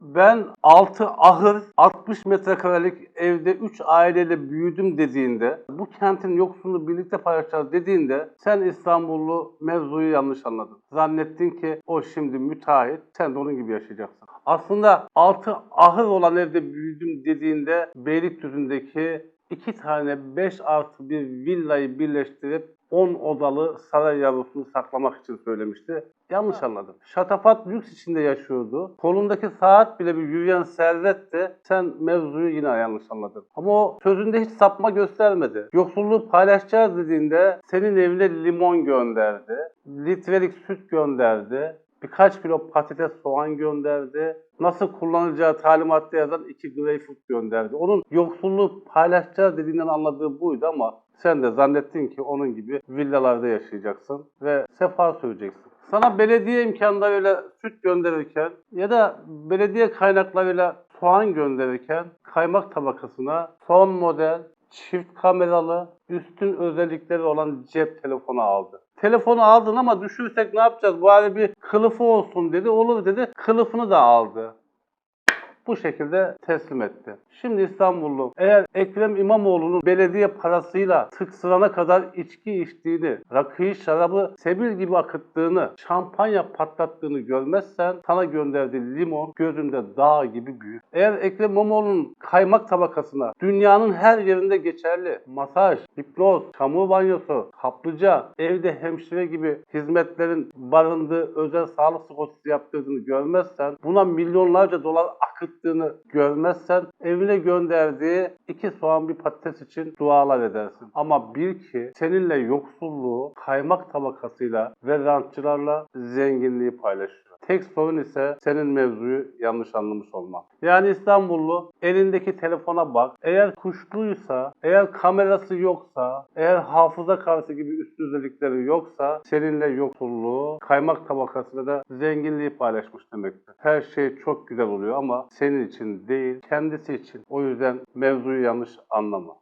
ben 6 ahır 60 metrekarelik evde 3 aileyle büyüdüm dediğinde bu kentin yoksulluğunu birlikte paylaşacağız dediğinde sen İstanbullu mevzuyu yanlış anladın. Zannettin ki o şimdi müteahhit sen de onun gibi yaşayacaksın. Aslında 6 ahır olan evde büyüdüm dediğinde Beylikdüzü'ndeki iki tane 5 artı bir villayı birleştirip 10 odalı saray yavrusunu saklamak için söylemişti. Yanlış anladım. Şatafat lüks içinde yaşıyordu. Kolundaki saat bile bir yürüyen servetti. Sen mevzuyu yine yanlış anladın. Ama o sözünde hiç sapma göstermedi. Yoksulluğu paylaşacağız dediğinde senin evine limon gönderdi. Litrelik süt gönderdi. Birkaç kilo patates soğan gönderdi. Nasıl kullanacağı talimatta yazan iki greyfurt gönderdi. Onun yoksulluğu paylaşacağız dediğinden anladığı buydu ama sen de zannettin ki onun gibi villalarda yaşayacaksın ve sefa süreceksin. Sana belediye imkanlarıyla süt gönderirken ya da belediye kaynaklarıyla soğan gönderirken kaymak tabakasına son model çift kameralı üstün özellikleri olan cep telefonu aldı. Telefonu aldın ama düşürsek ne yapacağız? Bari bir kılıfı olsun dedi. Olur dedi. Kılıfını da aldı bu şekilde teslim etti. Şimdi İstanbullu eğer Ekrem İmamoğlu'nun belediye parasıyla tıksırana kadar içki içtiğini, rakıyı şarabı sebil gibi akıttığını, şampanya patlattığını görmezsen sana gönderdiği limon gözünde dağ gibi büyür. Eğer Ekrem İmamoğlu'nun kaymak tabakasına dünyanın her yerinde geçerli masaj, hipnoz, çamur banyosu, kaplıca, evde hemşire gibi hizmetlerin barındığı özel sağlık sigortası yaptırdığını görmezsen, buna milyonlarca dolar akıttığını görmezsen evine gönderdiği iki soğan bir patates için dualar edersin. Ama bil ki seninle yoksulluğu kaymak tabakasıyla ve rantçılarla zenginliği paylaşıyor. Tek sorun ise senin mevzuyu yanlış anlamış olman. Yani İstanbullu elindeki telefona bak. Eğer kuşluysa, eğer kamerası yoksa, eğer hafıza kartı gibi üst özellikleri yoksa seninle yoksulluğu, kaymak tabakasıyla da zenginliği paylaşmış demektir. Her şey çok güzel oluyor ama senin için değil, kendisi için. O yüzden mevzuyu yanlış anlama.